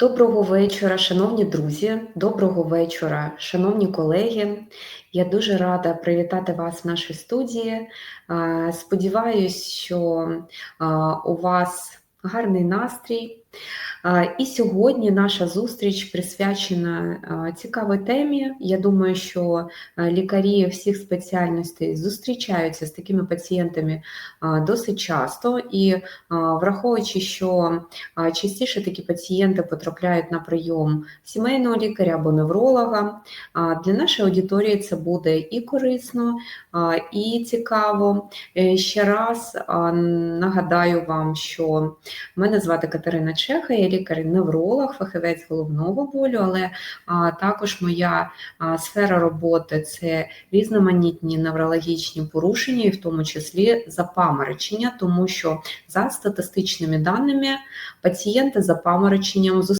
Доброго вечора, шановні друзі. Доброго вечора, шановні колеги. Я дуже рада привітати вас в нашій студії. Сподіваюсь, що у вас гарний настрій. І сьогодні наша зустріч присвячена цікавій темі. Я думаю, що лікарі всіх спеціальностей зустрічаються з такими пацієнтами досить часто, і враховуючи, що Частіше такі пацієнти потрапляють на прийом сімейного лікаря або невролога. Для нашої аудиторії це буде і корисно, і цікаво. Е, Ще раз нагадаю вам, що мене звати Катерина Чеха, я лікар-невролог, фахівець головного болю, але а, також моя а, сфера роботи це різноманітні неврологічні порушення, і в тому числі запаморочення, тому що за статистичними даними пацієнти запамороченням